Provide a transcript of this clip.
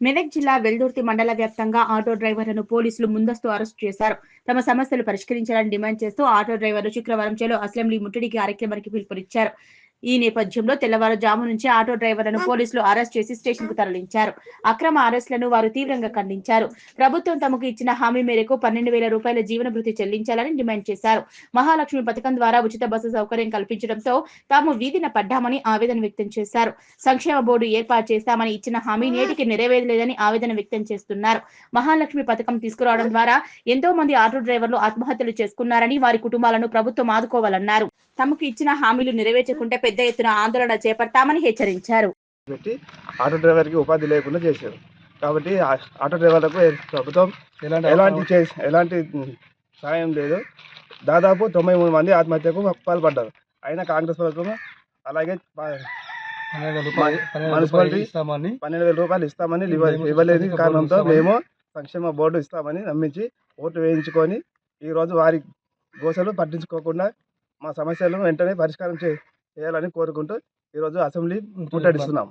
మెదక్ జిల్లా వెల్దుర్తి మండల వ్యాప్తంగా ఆటో డ్రైవర్లను పోలీసులు ముందస్తు అరెస్ట్ చేశారు. తమ సమస్యలు పరిష్కరించాలని డిమాండ్ చేస్తూ ఆటో డ్రైవర్లు శుక్రవారం చేలో అసెంబ్లీ ముట్టడికి కార్యక్రమానికి పిలుపునిచ్చారు. ఈ నేపథ్యంలో తెల్లవారుజాము నుంచి ఆటో డ్రైవర్లను పోలీసులు అరెస్ట్ చేసి స్టేషన్కు తరలించారు. అక్రమ అరెస్టులను వారు తీవ్రంగా ఖండించారు. ప్రభుత్వం తమకు ఇచ్చిన హామీ మేరకు పన్నెండు వేల రూపాయల జీవన భృతి చెల్లించాలని డిమాండ్ చేశారు. మహాలక్ష్మి పథకం ద్వారా ఉచిత బస్సు సౌకర్యం కల్పించడంతో తాము వీధిన పడ్డామని ఆవేదన వ్యక్తం చేశారు. సంక్షేమ బోర్డు ఏర్పాటు చేస్తామని ఇచ్చిన హామీ నేటికి నెరవేరలేదని ఆవేదన వ్యక్తం చేస్తున్నారు. మహాలక్ష్మి పథకం తీసుకురావడం ద్వారా ఎంతో మంది ఆటో డ్రైవర్లు ఆత్మహత్యలు చేసుకున్నారని వారి కుటుంబాలను ప్రభుత్వం ఆదుకోవాలన్నారు. తమకు ఇచ్చిన హామీలు నెరవేర్చకుంటే పెద్ద ఎత్తున ఆందోళన చేపడతామని హెచ్చరించారు. ఆటో డ్రైవర్కి ఉపాధి లేకుండా చేశారు. కాబట్టి ఆటో డ్రైవర్లకు ప్రభుత్వం ఎలాంటి చే- ఎలాంటి సాయం లేదు. దాదాపు తొంభై మూడు మంది ఆత్మహత్యకు పాల్పడ్డారు. అయినా కాంగ్రెస్ ప్రభుత్వం అలాగే మున్సిపాలిటీ పన్నెండు వేల రూపాయలు ఇస్తామని ఇవ్వ- ఇవ్వలేని కారణంతో మేము సంక్షేమ బోర్డు ఇస్తామని నమ్మించి ఓటు వేయించుకొని ఈరోజు వారి గోసలు పట్టించుకోకుండా మా సమస్యలను వెంటనే పరిష్కారం చేయాలని కోరుకుంటూ ఈరోజు అసెంబ్లీ ముట్టడిస్తున్నాం.